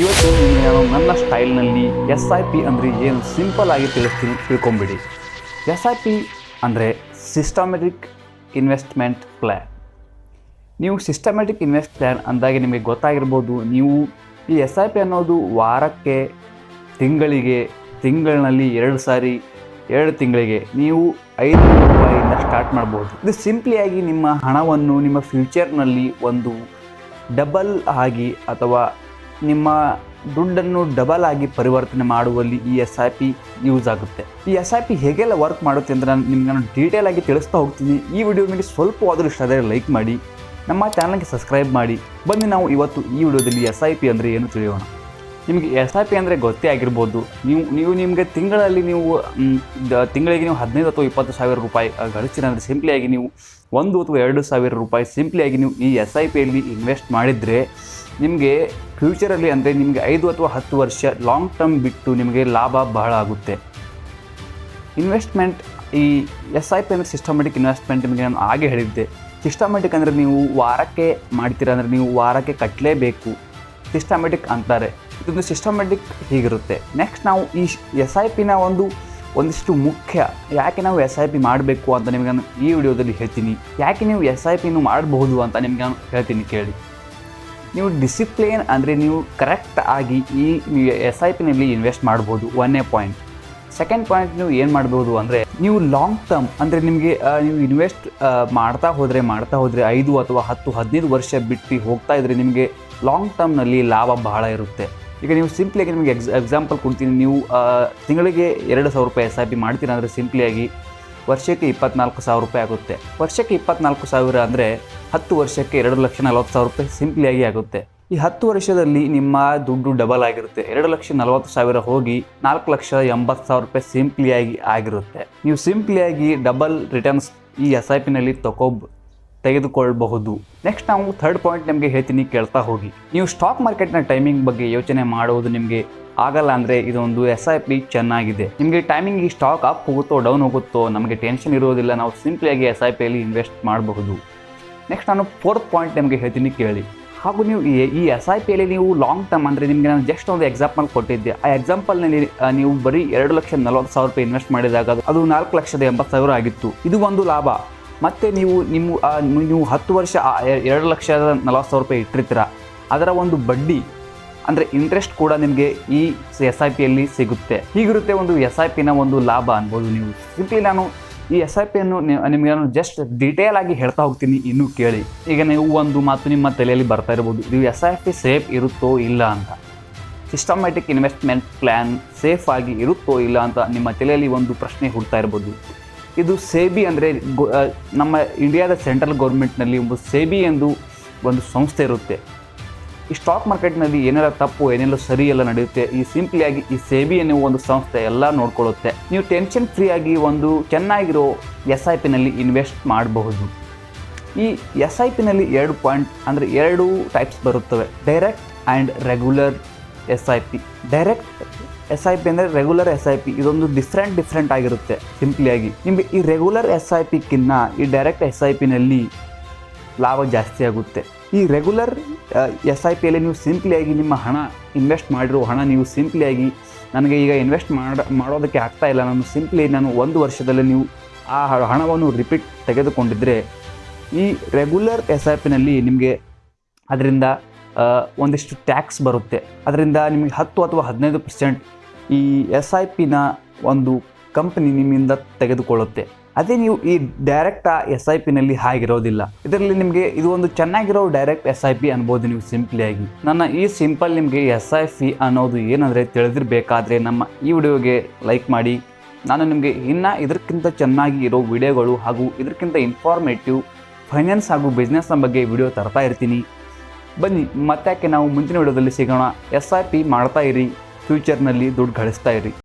ಇವತ್ತು ನಿಮಗೆ ನಾನು ನನ್ನ ಸ್ಟೈಲ್ನಲ್ಲಿ ಎಸ್ ಐ ಪಿ ಅಂದರೆ ಏನು ಸಿಂಪಲ್ ಆಗಿ ತಿಳಿಸ್ತೀನಿ, ತಿಳ್ಕೊಂಬಿಡಿ. ಎಸ್ ಐ ಪಿ ಅಂದರೆ ಸಿಸ್ಟಮೆಟಿಕ್ ಇನ್ವೆಸ್ಟ್ಮೆಂಟ್ ಪ್ಲ್ಯಾನ್ ನೀವು ಸಿಸ್ಟಮೆಟಿಕ್ ಇನ್ವೆಸ್ಟ್ ಪ್ಲ್ಯಾನ್ ಅಂದಾಗೆ ನಿಮಗೆ ಗೊತ್ತಾಗಿರ್ಬೋದು, ನೀವು ಈ ಎಸ್ ಐ ಪಿ ಅನ್ನೋದು ವಾರಕ್ಕೆ, ತಿಂಗಳಿಗೆ, ತಿಂಗಳಿನಲ್ಲಿ ಎರಡು ಸಾರಿ, ಎರಡು ತಿಂಗಳಿಗೆ ನೀವು ಐದು ರೂಪಾಯಿಯಿಂದ ಸ್ಟಾರ್ಟ್ ಮಾಡ್ಬೋದು. ಇದು ಸಿಂಪ್ಲಿಯಾಗಿ ನಿಮ್ಮ ಹಣವನ್ನು ನಿಮ್ಮ ಫ್ಯೂಚರ್ನಲ್ಲಿ ಒಂದು ಡಬಲ್ ಆಗಿ ಅಥವಾ ನಿಮ್ಮ ದುಡ್ಡನ್ನು ಡಬಲ್ ಆಗಿ ಪರಿವರ್ತನೆ ಮಾಡುವಲ್ಲಿ ಈ ಎಸ್ ಐ ಪಿ ಯೂಸ್ ಆಗುತ್ತೆ. ಈ ಎಸ್ ಐ ಪಿ ಹೇಗೆಲ್ಲ ವರ್ಕ್ ಮಾಡುತ್ತೆ ಅಂತ ನಾನು ನಿಮ್ಗೆ ನಾನು ಡೀಟೇಲ್ ಆಗಿ ತಿಳಿಸ್ತಾ ಹೋಗ್ತೀನಿ. ಈ ವಿಡಿಯೋ ನಿಮಗೆ ಸ್ವಲ್ಪವಾದರೂ ಇಷ್ಟ ಆದರೆ ಲೈಕ್ ಮಾಡಿ, ನಮ್ಮ ಚಾನಲ್ಗೆ ಸಬ್ಸ್ಕ್ರೈಬ್ ಮಾಡಿ. ಬನ್ನಿ ನಾವು ಇವತ್ತು ಈ ವಿಡಿಯೋದಲ್ಲಿ ಎಸ್ ಐ ಪಿ ಅಂದರೆ ಏನು ತಿಳಿಯೋಣ. ನಿಮಗೆ ಎಸ್ ಐ ಪಿ ಅಂದರೆ ಗೊತ್ತೇ ಆಗಿರ್ಬೋದು. ನೀವು ನೀವು ನಿಮಗೆ ತಿಂಗಳಲ್ಲಿ ನೀವು ತಿಂಗಳಿಗೆ ನೀವು ಹದಿನೈದು ಅಥವಾ ಇಪ್ಪತ್ತು ಸಾವಿರ ರೂಪಾಯಿ ಗಳಿಸಿ ಗಳಿಸ್ತೀರ ಅಂದರೆ ಸಿಂಪ್ಲಿಯಾಗಿ ನೀವು ಒಂದು ಅಥವಾ ಎರಡು ಸಾವಿರ ರೂಪಾಯಿ ಸಿಂಪ್ಲಿಯಾಗಿ ನೀವು ಈ ಎಸ್ ಐ ಪಿಯಲ್ಲಿ ಇನ್ವೆಸ್ಟ್ ಮಾಡಿದರೆ ನಿಮಗೆ ಫ್ಯೂಚರಲ್ಲಿ ಅಂದರೆ ನಿಮಗೆ ಐದು ಅಥವಾ ಹತ್ತು ವರ್ಷ ಲಾಂಗ್ ಟರ್ಮ್ ಬಿಟ್ಟು ನಿಮಗೆ ಲಾಭ ಬಹಳ ಆಗುತ್ತೆ. ಇನ್ವೆಸ್ಟ್ಮೆಂಟ್ ಈ ಎಸ್ ಐ ಪಿ ಅಂದರೆ ಸಿಸ್ಟಮೆಟಿಕ್ ಇನ್ವೆಸ್ಟ್ಮೆಂಟ್ ನಿಮಗೆ ನಾನು ಹಾಗೆ ಹೇಳಿದ್ದೆ. ಸಿಸ್ಟಮೆಟಿಕ್ ಅಂದರೆ ನೀವು ವಾರಕ್ಕೆ ಮಾಡ್ತೀರಾ ಅಂದರೆ ನೀವು ವಾರಕ್ಕೆ ಕಟ್ಟಲೇಬೇಕು ಸಿಸ್ಟಮೆಟಿಕ್ ಅಂತಾರೆ. ಇದೊಂದು ಸಿಸ್ಟಮೆಟಿಕ್ ಹೀಗಿರುತ್ತೆ. ನೆಕ್ಸ್ಟ್ ನಾವು ಈ ಎಸ್ ಐ ಪಿನ ಒಂದು, ಒಂದಿಷ್ಟು ಮುಖ್ಯ, ಯಾಕೆ ನಾವು ಎಸ್ ಐ ಪಿ ಮಾಡಬೇಕು ಅಂತ ನಿಮಗೆ ನಾನು ಈ ವಿಡಿಯೋದಲ್ಲಿ ಹೇಳ್ತೀನಿ. ಯಾಕೆ ನೀವು ಎಸ್ ಐ ಪಿನೂ ಮಾಡಬಹುದು ಅಂತ ನಿಮಗೆ ನಾನು ಹೇಳ್ತೀನಿ ಕೇಳಿ. ನೀವು ಡಿಸಿಪ್ಲಿನ್ ಅಂದರೆ ನೀವು ಕರೆಕ್ಟ್ ಆಗಿ ಈ ಎಸ್ ಐ ಪಿನಲ್ಲಿ ಇನ್ವೆಸ್ಟ್ ಮಾಡ್ಬೋದು ಒಂದನೇ ಪಾಯಿಂಟ್ ಸೆಕೆಂಡ್ ಪಾಯಿಂಟ್ ನೀವು ಏನು ಮಾಡ್ಬೋದು ಅಂದರೆ, ನೀವು ಲಾಂಗ್ ಟರ್ಮ್ ಅಂದರೆ ನಿಮಗೆ ನೀವು ಇನ್ವೆಸ್ಟ್ ಮಾಡ್ತಾ ಹೋದರೆ ಮಾಡ್ತಾ ಹೋದರೆ ಐದು ಅಥವಾ ಹತ್ತು, ಹದಿನೈದು ವರ್ಷ ಬಿಟ್ಟು ಹೋಗ್ತಾ ಇದ್ದರೆ ನಿಮಗೆ ಲಾಂಗ್ ಟರ್ಮ್ನಲ್ಲಿ ಲಾಭ ಬಹಳ ಇರುತ್ತೆ. ಈಗ ನೀವು ಸಿಂಪ್ಲಿಯಾಗಿ ನಿಮಗೆ ಎಕ್ಸ್ ಎಕ್ಸಾಂಪಲ್ ಕೊಡ್ತೀನಿ. ನೀವು ತಿಂಗಳಿಗೆ ಎರಡು ಸಾವಿರ ರೂಪಾಯಿ ಎಸ್ ಐ ಪಿ ಮಾಡ್ತೀರಾ ಅಂದರೆ ಸಿಂಪ್ಲಿಯಾಗಿ ವರ್ಷಕ್ಕೆ ಇಪ್ಪತ್ನಾಲ್ಕು ಸಾವಿರ ರೂಪಾಯಿ ಆಗುತ್ತೆ. ವರ್ಷಕ್ಕೆ ಇಪ್ಪತ್ನಾಲ್ಕು ಸಾವಿರ ಅಂದರೆ ಹತ್ತು ವರ್ಷಕ್ಕೆ ಎರಡು ಲಕ್ಷ ನಲವತ್ತು ಸಾವಿರ ರೂಪಾಯಿ ಸಿಂಪ್ಲಿಯಾಗಿ ಆಗುತ್ತೆ. ಈ ಹತ್ತು ವರ್ಷದಲ್ಲಿ ನಿಮ್ಮ ದುಡ್ಡು ಡಬಲ್ ಆಗಿರುತ್ತೆ. ಎರಡು ಲಕ್ಷ ನಲವತ್ತು ಸಾವಿರ ಹೋಗಿ ನಾಲ್ಕು ಲಕ್ಷ ಎಂಬತ್ತು ಸಾವಿರ ರೂಪಾಯಿ ಸಿಂಪ್ಲಿಯಾಗಿ ಆಗಿರುತ್ತೆ. ನೀವು ಸಿಂಪ್ಲಿಯಾಗಿ ಡಬಲ್ ರಿಟರ್ನ್ಸ್ ಈ ಎಸ್ ಐ ಪಿನಲ್ಲಿ ತಗೋಬ್ ತೆಗೆದುಕೊಳ್ಳಬಹುದು ನೆಕ್ಸ್ಟ್ ನಾವು ಥರ್ಡ್ ಪಾಯಿಂಟ್ ನಿಮಗೆ ಹೇಳ್ತೀನಿ ಕೇಳ್ತಾ ಹೋಗಿ. ನೀವು ಸ್ಟಾಕ್ ಮಾರ್ಕೆಟ್ನ ಟೈಮಿಂಗ್ ಬಗ್ಗೆ ಯೋಚನೆ ಮಾಡುವುದು ನಿಮಗೆ ಆಗಲ್ಲ ಅಂದರೆ ಇದೊಂದು ಎಸ್ ಐ ಪಿ ಚೆನ್ನಾಗಿದೆ. ನಿಮಗೆ ಟೈಮಿಂಗ್ ಈ ಸ್ಟಾಕ್ ಅಪ್ ಹೋಗುತ್ತೋ ಡೌನ್ ಹೋಗುತ್ತೋ ನಮಗೆ ಟೆನ್ಷನ್ ಇರೋದಿಲ್ಲ. ನಾವು ಸಿಂಪ್ಲಿಯಾಗಿ ಎಸ್ ಐ ಪಿಯಲ್ಲಿ ಇನ್ವೆಸ್ಟ್ ಮಾಡಬಹುದು. ನೆಕ್ಸ್ಟ್ ನಾನು ಫೋರ್ತ್ ಪಾಯಿಂಟ್ ನಿಮಗೆ ಹೇಳ್ತೀನಿ ಕೇಳಿ. ಹಾಗೂ ನೀವು ಈ- ಎಸ್ ಐ ಪಿಯಲ್ಲಿ ನೀವು ಲಾಂಗ್ ಟರ್ಮ್ ಅಂದರೆ ನಿಮಗೆ ನಾನು ಜಸ್ಟ್ ಒಂದು ಎಕ್ಸಾಂಪಲ್ ಕೊಟ್ಟಿದ್ದೆ. ಆ ಎಕ್ಸಾಂಪಲ್ನಲ್ಲಿ ನೀವು ಬರೀ ಎರಡು ಲಕ್ಷ ನಲವತ್ತು ಸಾವಿರ ರೂಪಾಯಿ ಇನ್ವೆಸ್ಟ್ ಮಾಡಿದಾಗ ಅದು- ನಾಲ್ಕು ಲಕ್ಷದ ಎಂಬತ್ತು ಸಾವಿರ ಆಗಿತ್ತು. ಇದು ಒಂದು ಲಾಭ. ಮತ್ತು ನೀವು ನಿಮ್ಮ ನೀವು ಹತ್ತು ವರ್ಷ ಎರಡು ಲಕ್ಷದ ನಲವತ್ತು ಸಾವಿರ ರೂಪಾಯಿ ಇಟ್ಟಿರ್ತೀರ. ಅದರ ಒಂದು ಬಡ್ಡಿ ಅಂದರೆ ಇಂಟ್ರೆಸ್ಟ್ ಕೂಡ ನಿಮಗೆ ಈ ಎಸ್ ಐ ಪಿಯಲ್ಲಿ ಸಿಗುತ್ತೆ. ಹೀಗಿರುತ್ತೆ ಒಂದು ಎಸ್ ಐ ಪಿನ ಒಂದು ಲಾಭ ಅನ್ಬೋದು ನೀವು. ಸಿಂಪ್ಲಿ ನಾನು ಈ ಎಸ್ ಐ ಪಿಯನ್ನು ನಿಮಗೆ ನಾನು ಜಸ್ಟ್ ಡೀಟೇಲ್ ಆಗಿ ಹೇಳ್ತಾ ಹೋಗ್ತೀನಿ, ಇನ್ನೂ ಕೇಳಿ. ಈಗ ನೀವು ಒಂದು ಮಾತು ನಿಮ್ಮ ತಲೆಯಲ್ಲಿ ಬರ್ತಾ ಇರ್ಬೋದು. ಇದು ಎಸ್ ಐ ಪಿ ಸೇಫ್ ಇರುತ್ತೋ ಇಲ್ಲ ಅಂತ. ಸಿಸ್ಟಮ್ಯಾಟಿಕ್ ಇನ್ವೆಸ್ಟ್ಮೆಂಟ್ ಪ್ಲ್ಯಾನ್ ಸೇಫ್ ಆಗಿ ಇರುತ್ತೋ ಇಲ್ಲ ಅಂತ ನಿಮ್ಮ ತಲೆಯಲ್ಲಿ ಒಂದು ಪ್ರಶ್ನೆ ಹುಡ್ತಾ ಇರ್ಬೋದು. ಇದು ಸೇಬಿ ಅಂದರೆ ನಮ್ಮ ಇಂಡಿಯಾದ ಸೆಂಟ್ರಲ್ ಗೌರ್ಮೆಂಟ್ನಲ್ಲಿ ಒಂದು ಸೇಬಿ ಎಂದು ಒಂದು ಸಂಸ್ಥೆ ಇರುತ್ತೆ. ಈ ಸ್ಟಾಕ್ ಮಾರ್ಕೆಟ್ನಲ್ಲಿ ಏನೆಲ್ಲ ತಪ್ಪು, ಏನೆಲ್ಲ ಸರಿ ಎಲ್ಲ ನಡೆಯುತ್ತೆ, ಈ ಸಿಂಪ್ಲಿಯಾಗಿ ಈ ಸೇಬಿ ಎನ್ನುವ ಒಂದು ಸಂಸ್ಥೆ ಎಲ್ಲ ನೋಡ್ಕೊಳ್ಳುತ್ತೆ. ನೀವು ಟೆನ್ಷನ್ ಫ್ರೀ ಆಗಿ ಒಂದು ಚೆನ್ನಾಗಿರೋ ಎಸ್ ಐ ಪಿನಲ್ಲಿ ಇನ್ವೆಸ್ಟ್ ಮಾಡಬಹುದು. ಈ ಎಸ್ ಐ ಪಿನಲ್ಲಿ ಎರಡು ಪಾಯಿಂಟ್ ಅಂದರೆ ಎರಡು ಟೈಪ್ಸ್ ಬರುತ್ತವೆ. Direct and regular S I P direct S I P ಅಂದರೆ ರೆಗ್ಯುಲರ್ ಎಸ್ ಐ ಪಿ ಇದೊಂದು ಡಿಫ್ರೆಂಟ್ ಡಿಫ್ರೆಂಟ್ ಆಗಿರುತ್ತೆ ಸಿಂಪ್ಲಿಯಾಗಿ ನಿಮಗೆ ಈ ರೆಗ್ಯುಲರ್ ಎಸ್ ಐ ಪಿಕ್ಕಿನ್ನ ಈ ಡೈರೆಕ್ಟ್ ಎಸ್ ಐ ಪಿನಲ್ಲಿ ಲಾಭ ಜಾಸ್ತಿ ಆಗುತ್ತೆ. ಈ ರೆಗ್ಯುಲರ್ ಎಸ್ ಐ ಪಿಯಲ್ಲಿ ನೀವು ಸಿಂಪ್ಲಿಯಾಗಿ ನಿಮ್ಮ ಹಣ ಇನ್ವೆಸ್ಟ್ ಮಾಡಿರೋ ಹಣ ನೀವು ಸಿಂಪ್ಲಿಯಾಗಿ ನನಗೆ ಈಗ ಇನ್ವೆಸ್ಟ್ ಮಾಡ, ಮಾಡೋದಕ್ಕೆ ಆಗ್ತಾ ಇಲ್ಲ. ನಾನು ಸಿಂಪ್ಲಿ ನಾನು ಒಂದು ವರ್ಷದಲ್ಲಿ ನೀವು ಆ ಹಣವನ್ನು ರಿಪೀಟ್ ತೆಗೆದುಕೊಂಡಿದ್ದರೆ ಈ ರೆಗ್ಯುಲರ್ ಎಸ್ ಐ ಪಿನಲ್ಲಿ ನಿಮಗೆ ಅದರಿಂದ ಒಂದಿಷ್ಟು ಟ್ಯಾಕ್ಸ್ ಬರುತ್ತೆ. ಅದರಿಂದ ನಿಮಗೆ ಹತ್ತು ಅಥವಾ ಹದಿನೈದು ಪರ್ಸೆಂಟ್ ಈ ಎಸ್ ಐ ಪಿನ ಒಂದು ಕಂಪ್ನಿ ನಿಮ್ಮಿಂದ ತೆಗೆದುಕೊಳ್ಳುತ್ತೆ. ಅದೇ ನೀವು ಈ ಡೈರೆಕ್ಟ್ ಎಸ್ ಐ ಪಿನಲ್ಲಿ ಹಾಗಿರೋದಿಲ್ಲ. ಇದರಲ್ಲಿ ನಿಮಗೆ ಇದು ಒಂದು ಚೆನ್ನಾಗಿರೋ ಡೈರೆಕ್ಟ್ ಎಸ್ ಐ ಪಿ ಅನ್ಬೋದು ನೀವು ಸಿಂಪ್ಲಿಯಾಗಿ ನನ್ನ ಈ ಸಿಂಪಲ್ ನಿಮಗೆ ಎಸ್ ಐ ಪಿ ಅನ್ನೋದು ಏನಂದರೆ ತಿಳಿದಿರಬೇಕಾದ್ರೆ ನಮ್ಮ ಈ ವಿಡಿಯೋಗೆ ಲೈಕ್ ಮಾಡಿ. ನಾನು ನಿಮಗೆ ಇನ್ನೂ ಇದಕ್ಕಿಂತ ಚೆನ್ನಾಗಿ ಇರೋ ವಿಡಿಯೋಗಳು ಹಾಗೂ ಇದಕ್ಕಿಂತ ಇನ್ಫಾರ್ಮೇಟಿವ್ ಫೈನಾನ್ಸ್ ಹಾಗೂ ಬಿಸ್ನೆಸ್ನ ಬಗ್ಗೆ ವಿಡಿಯೋ ತರ್ತಾ ಇರ್ತೀನಿ. ಬನ್ನಿ ಮತ್ತೆ ನಾವು ಮುಂದಿನ ವಿಡಿಯೋದಲ್ಲಿ ಸಿಗೋಣ. ಎಸ್ ಐ ಪಿ ಮಾಡ್ತಾ ಇರಿ ಫ್ಯೂಚರ್ನಲ್ಲಿ ದುಡ್ಡು ಗಳಿಸ್ತಾ ಇರಿ.